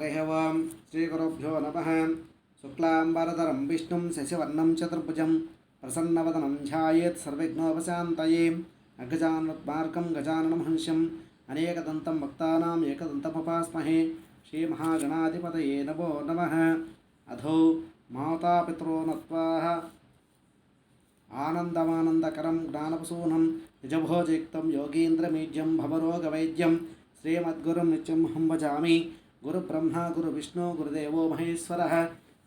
हरिः ओं श्रीगुरुभ्यो नमः शुक्लाम्बरधरं विष्णुं शशिवर्णं चतुर्भुजं प्रसन्नवदनं ध्यायेत् सर्वविघ्नोपशान्तये अगजानत्मार्गं गजाननं हंस्यम् अनेकदन्तं भक्तानाम् एकदन्तमुपास्महे श्रीमहागणाधिपतये नमो नमः अधो मातापितरो नत्वाः आनन्दमानन्दकरं ज्ञानप्रसूनं निजभोजयुक्तं योगीन्द्रमीड्यं भवरोगवैद्यं श्रीमद्गुरुं గురుబ్రహ్మ గురువిష్ణు గురుదేవో మహేశ్వర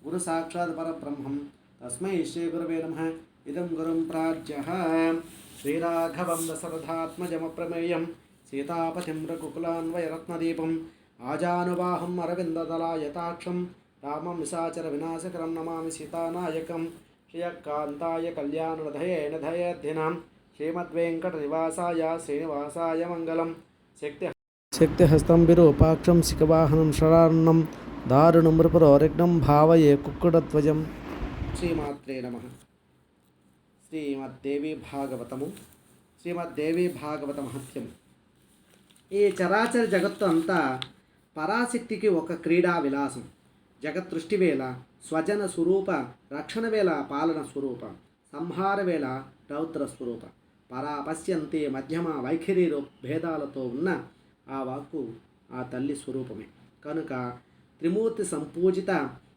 గురు సాక్షాత్ పరబ్రహ్మం తస్మై శ్రీ గురువే నమ ఇదం గురుం ప్రాజ్య శ్రీరాఘవం రసరథాత్మజమప్రమేయం సీతాపతిం రఘుకులాన్వయరత్నదీపం ఆజానుబాహం అరవిందదలాయతాక్షం రామం నిశాచర వినాశకరం నమామి సీతానాయకం శ్రియకాంతాయ కళ్యాణరథయే నిధయధినాం శ్రీమద్వేంకటనివాసాయ శ్రీనివాసాయ మంగళం శక్తి శక్తిహస్తం విరూపాక్షం శిఖవాహనం షడాన్నం దారుణం నృపరోరిగ్నం భావయే కుక్కుడధ్వజం. శ్రీమాత్రే నమ. శ్రీమద్దేవి భాగవతము. శ్రీమద్దేవి భాగవత మహత్యం ఈ చరాచర జగత్తు అంతా పరాశక్తికి ఒక క్రీడా విలాసం. జగత్ వేళ స్వజన స్వరూప రక్షణ వేళ పాలన స్వరూప సంహార వేళ రౌద్ర స్వరూప. పరాపశ్యంతే మధ్యమ వైఖరి భేదాలతో ఉన్న ఆ వాక్కు ఆ తల్లి స్వరూపమే. కనుక త్రిమూర్తి సంపూజిత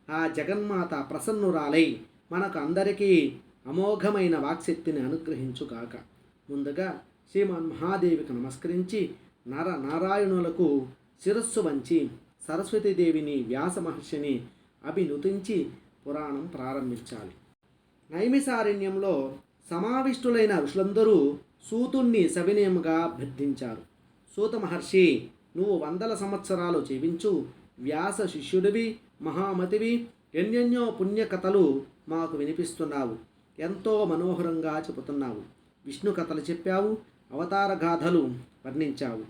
ఆ జగన్మాత ప్రసన్నురాలై మనకు అందరికీ అమోఘమైన వాక్శక్తిని అనుగ్రహించుగాక ముందుగా శ్రీమాన్ మహాదేవికి నమస్కరించి నర నారాయణులకు శిరస్సు వంచి సరస్వతీదేవిని వ్యాస మహర్షిని అభినుతించి పురాణం ప్రారంభించాలి. నైమిసారణ్యంలో సమావిష్టులైన ఋషులందరూ సూతుణ్ణి సవినయముగా అభ్యర్థించారు. సూత మహర్షి నువ్వు వందల సంవత్సరాలు జీవించు వ్యాస శిష్యుడివి మహామతివి ఎన్నెన్నో పుణ్యకథలు మాకు వినిపిస్తున్నావు ఎంతో మనోహరంగా చెబుతున్నావు. విష్ణు కథలు చెప్పావు అవతార గాథలు వర్ణించావు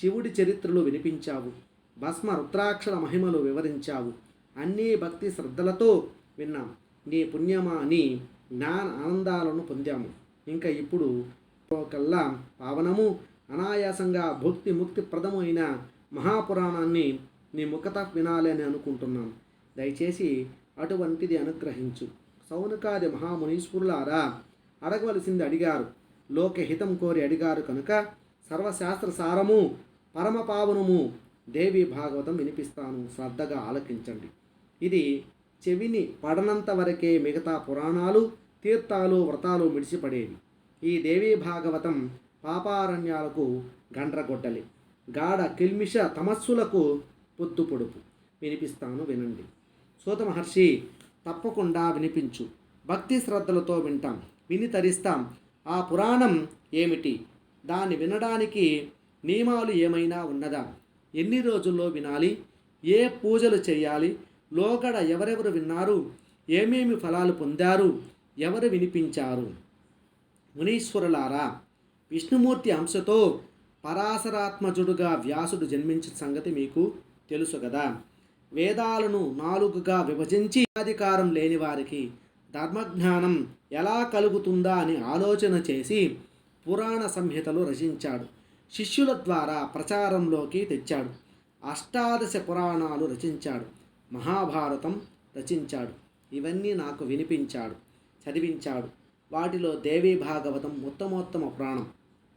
శివుడి చరిత్రలు వినిపించావు భస్మ రుద్రాక్షర మహిమలు వివరించావు. అన్నీ భక్తి శ్రద్ధలతో విన్నాం. నీ పుణ్యమా అని జ్ఞాన ఆనందాలను పొందాము. ఇంకా ఇప్పుడు కల్లా పావనము అనాయాసంగా భక్తి ముక్తి ప్రదమైన మహాపురాణాన్ని నీ ముఖత వినాలి అని అనుకుంటున్నాను. దయచేసి అటువంటిది అనుగ్రహించు. సౌనకాది మహామునీశ్వరులారా అడగవలసింది అడిగారు. లోకహితం కోరి అడిగారు కనుక సర్వశాస్త్ర సారము పరమపావనము దేవి భాగవతం వినిపిస్తాను. శ్రద్ధగా ఆలకించండి. ఇది చెవిని పడనంత వరకే మిగతా పురాణాలు తీర్థాలు వ్రతాలు మిడిసిపడేవి. ఈ దేవీ భాగవతం పాపారణ్యాలకు గండ్రగొడ్డలి గాఢ కిల్మిష తమస్సులకు పొద్దు పొడుపు వినిపిస్తాను వినండి. సూత మహర్షి తప్పకుండా వినిపించు. భక్తి శ్రద్ధలతో వింటాం. విని తరిస్తాం. ఆ పురాణం ఏమిటి? దాన్ని వినడానికి నియమాలు ఏమైనా ఉన్నదా? ఎన్ని రోజుల్లో వినాలి? ఏ పూజలు చేయాలి? లోగడ ఎవరెవరు విన్నారు? ఏమేమి ఫలాలు పొందారు? ఎవరు వినిపించారు? మునీశ్వరులారా విష్ణుమూర్తి అంశతో పరాశరాత్మజుడుగా వ్యాసుడు జన్మించిన సంగతి మీకు తెలుసు కదా. వేదాలను నాలుగుగా విభజించి అధికారం లేని వారికి ధర్మజ్ఞానం ఎలా కలుగుతుందా అని ఆలోచన చేసి పురాణ సంహితలు రచించాడు. శిష్యుల ద్వారా ప్రచారంలోకి తెచ్చాడు. అష్టాదశ పురాణాలు రచించాడు. మహాభారతం రచించాడు. ఇవన్నీ నాకు వినిపించాడు చదివించాడు. వాటిలో దేవీ భాగవతం ఉత్తమోత్తమ పురాణం.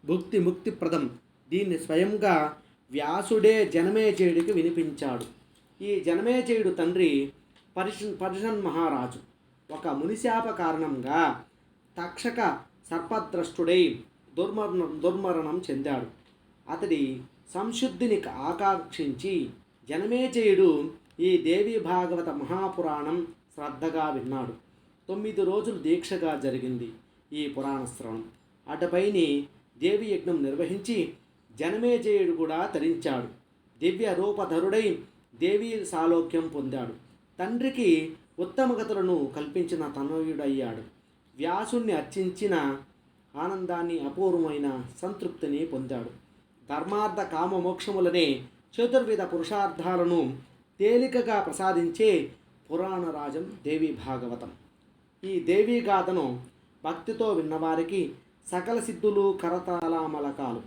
భుక్తి ముక్తిప్రదం. దీన్ని స్వయంగా వ్యాసుడే జనమేజయుడికి వినిపించాడు. ఈ జనమేజయుడు తండ్రి పరిషన్ పరిషన్ మహారాజు. ఒక మునిశాప కారణంగా తక్షక సర్పద్రష్టుడై దుర్మరణం దుర్మరణం చెందాడు. అతడి సంశుద్ధిని ఆకాంక్షించి జనమేజయుడు ఈ దేవి భాగవత మహాపురాణం శ్రద్ధగా విన్నాడు. తొమ్మిది రోజులు దీక్షగా జరిగింది ఈ పురాణ శ్రవణం అటుపైని దేవి యజ్ఞం నిర్వహించి జనమేజయుడు కూడా తరించాడు. దివ్య రూపధరుడై దేవి సాలోక్యం పొందాడు. తండ్రికి ఉత్తమగతులను కల్పించిన తనయుడయ్యాడు వ్యాసుణ్ణి అర్చించిన ఆనందాన్ని అపూర్వమైన సంతృప్తిని పొందాడు. ధర్మార్థ కామ మోక్షములనే చతుర్విధ పురుషార్థాలను తేలికగా ప్రసాదించే పురాణరాజం దేవి భాగవతం. ఈ దేవీ గాథను భక్తితో విన్నవారికి సకల సిద్ధులు కరతాళామలకాలు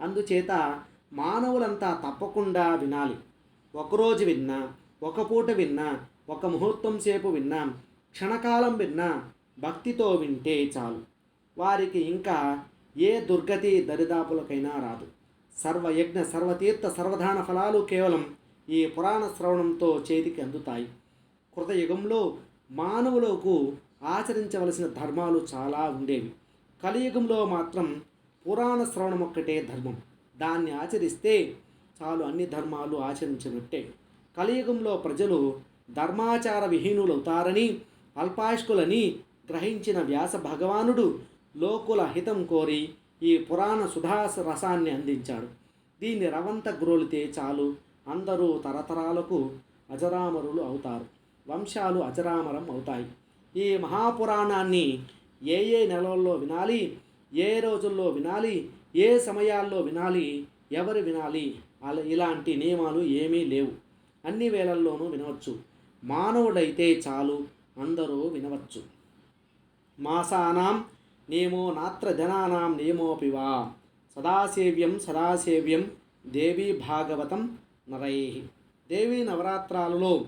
అందుచేత మానవులంతా తప్పకుండా వినాలి. ఒకరోజు విన్నా ఒక పూట విన్నా ఒక ముహూర్తం సేపు విన్నా క్షణకాలం విన్నా భక్తితో వింటే చాలు. వారికి ఇంకా ఏ దుర్గతి దరిదాపులకైనా రాదు. సర్వయజ్ఞ సర్వతీర్థ సర్వధాన ఫలాలు కేవలం ఈ పురాణ శ్రవణంతో చేతికి అందుతాయి. కృతయుగంలో మానవులకు ఆచరించవలసిన ధర్మాలు చాలా ఉండేవి. కలియుగంలో మాత్రం పురాణ శ్రవణం ఒక్కటే ధర్మం. దాన్ని ఆచరిస్తే చాలు అన్ని ధర్మాలు ఆచరించినట్టే. కలియుగంలో ప్రజలు ధర్మాచార విహీనులవుతారని అల్పాయుష్కులని గ్రహించిన వ్యాస భగవానుడు లోకుల హితం కోరి ఈ పురాణ సుధాస రసాన్ని అందించాడు. దీన్ని రవంత గ్రోలితే చాలు అందరూ తరతరాలకు అజరామరులు అవుతారు. వంశాలు అజరామరం అవుతాయి. ఈ మహాపురాణాన్ని ఏ ఏ నెలల్లో వినాలి ఏ రోజుల్లో వినాలి ఏ సమయాల్లో వినాలి ఎవరు వినాలి అలా ఇలాంటి నియమాలు ఏమీ లేవు. అన్ని వేళల్లోనూ వినవచ్చు. మానవుడైతే చాలు అందరూ వినవచ్చు. మాసానాం నియమో నాత్ర జనానాం నియమోపివా సదాసేవ్యం సదాసేవ్యం దేవీ భాగవతం నరై. దేవీ నవరాత్రాలలో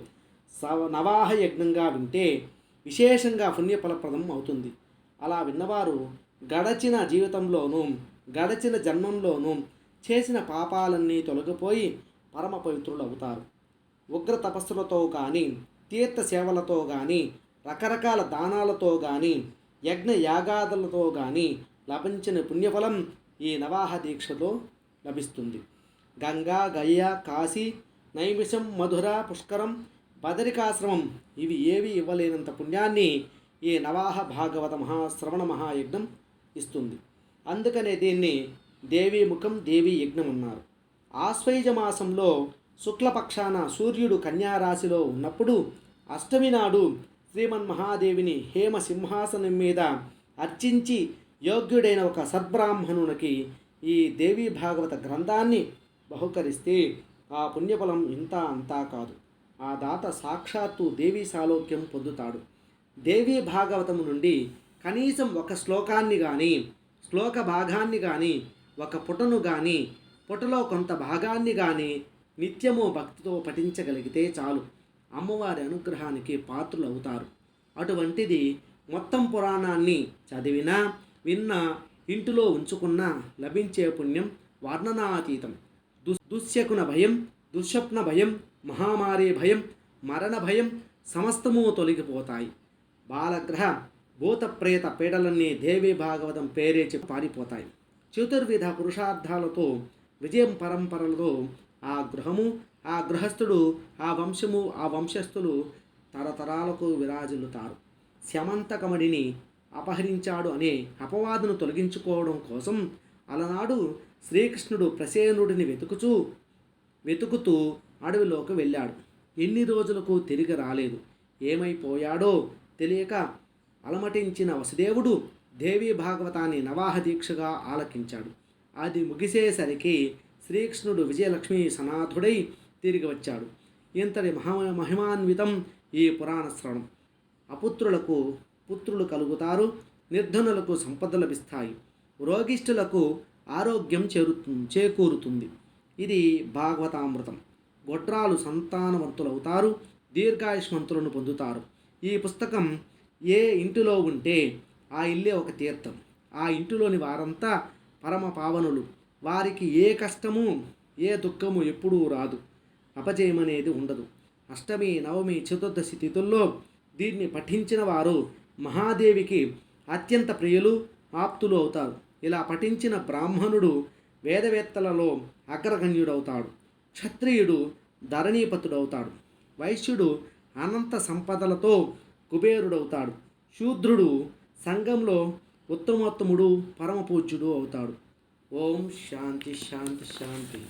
సవ నవాహ యజ్ఞంగా వింటే విశేషంగా పుణ్యఫలప్రదం అవుతుంది. అలా విన్నవారు గడచిన జీవితంలోనూ గడచిన జన్మంలోనూ చేసిన పాపాలన్నీ తొలగిపోయి పరమ పవిత్రులు అవుతారు ఉగ్ర తపస్సులతో కానీ తీర్థ సేవలతో కానీ రకరకాల దానాలతో కానీ యజ్ఞ యాగాదులతో కానీ లభించిన పుణ్యఫలం ఈ నవాహ దీక్షలో లభిస్తుంది. గంగా గయ్య కాశీ నైమిషం మధుర పుష్కరం బదరికాశ్రమం ఇవి ఏవి ఇవ్వలేనంత పుణ్యాన్ని ఈ నవాహ భాగవత మహాశ్రవణ మహాయజ్ఞం ఇస్తుంది. అందుకనే దీన్ని దేవీ ముఖం దేవీ యజ్ఞం అన్నారు. ఆశ్వయుజ మాసంలో శుక్లపక్షాన సూర్యుడు కన్యారాశిలో ఉన్నప్పుడు అష్టమి నాడు శ్రీమన్ మహాదేవిని హేమ సింహాసనం మీద అర్చించి యోగ్యుడైన ఒక సద్బ్రాహ్మణునికి ఈ దేవీ భాగవత గ్రంథాన్ని బహుకరిస్తే ఆ పుణ్యఫలం ఇంత అంతా కాదు. ఆ దాత సాక్షాత్తు దేవీ సాలోక్యం పొందుతాడు. దేవీ భాగవతము నుండి కనీసం ఒక శ్లోకాన్ని కానీ శ్లోక భాగాన్ని కానీ ఒక పుటను కానీ పుటలో కొంత భాగాన్ని కానీ నిత్యము భక్తితో పఠించగలిగితే చాలు. అమ్మవారి అనుగ్రహానికి పాత్రులు అవుతారు అటువంటిది మొత్తం పురాణాన్ని చదివినా విన్నా ఇంటిలో ఉంచుకున్నా లభించే పుణ్యం వర్ణనాతీతం. దు దుశ్శకున భయం దుశ్శప్న భయం మహామారి భయం మరణ భయం సమస్తము తొలగిపోతాయి. బాలగ్రహ భూత ప్రేత పీడలన్నీ దేవి భాగవతం పేరేచి పారిపోతాయి. చతుర్విధ పురుషార్థాలతో విజయం పరంపరలతో ఆ గృహము ఆ గృహస్థుడు ఆ వంశము ఆ వంశస్థులు తరతరాలకు విరాజిల్లుతారు. శమంతకమడిని అపహరించాడు అనే అపవాదును తొలగించుకోవడం కోసం అలనాడు శ్రీకృష్ణుడు ప్రసేనుడిని వెతుకుచూ వెతుకుతూ అడవిలోకి వెళ్ళాడు. ఎన్ని రోజులకు తిరిగి రాలేదు. ఏమైపోయాడో తెలియక అలమటించిన వసుదేవుడు దేవీ భాగవతాన్ని నవాహ దీక్షగా ఆలకించాడు. అది ముగిసేసరికి శ్రీకృష్ణుడు విజయలక్ష్మి సనాథుడై తిరిగి వచ్చాడు. ఇంతటి మహా మహిమాన్వితం ఈ పురాణ శ్రవణం. అపుత్రులకు పుత్రులు కలుగుతారు నిర్ధనులకు సంపద లభిస్తాయి రోగిష్ఠులకు ఆరోగ్యం చేరు చేకూరుతుంది. ఇది భాగవతామృతం. గొడ్రాలు సంతానవంతులవుతారు దీర్ఘాయుష్మంతులను పొందుతారు. ఈ పుస్తకం ఏ ఇంటిలో ఉంటే ఆ ఇల్లే ఒక తీర్థం. ఆ ఇంటిలోని వారంతా పరమ పావనులు. వారికి ఏ కష్టము ఏ దుఃఖము ఎప్పుడూ రాదు. అపజయం అనేది ఉండదు. అష్టమి నవమి చతుర్దశి తిథుల్లో దీన్ని పఠించిన వారు మహాదేవికి అత్యంత ప్రియులు ఆప్తులు అవుతారు. ఇలా పఠించిన బ్రాహ్మణుడు వేదవేత్తలలో అగ్రగణ్యుడవుతాడు. క్షత్రియుడు ధరణీపతుడవుతాడు. వైశ్యుడు అనంత సంపదలతో కుబేరుడవుతాడు. శూద్రుడు సంఘంలో ఉత్తమోత్తముడు పరమపూజ్యుడు అవుతాడు. ఓం శాంతి శాంతి శాంతి.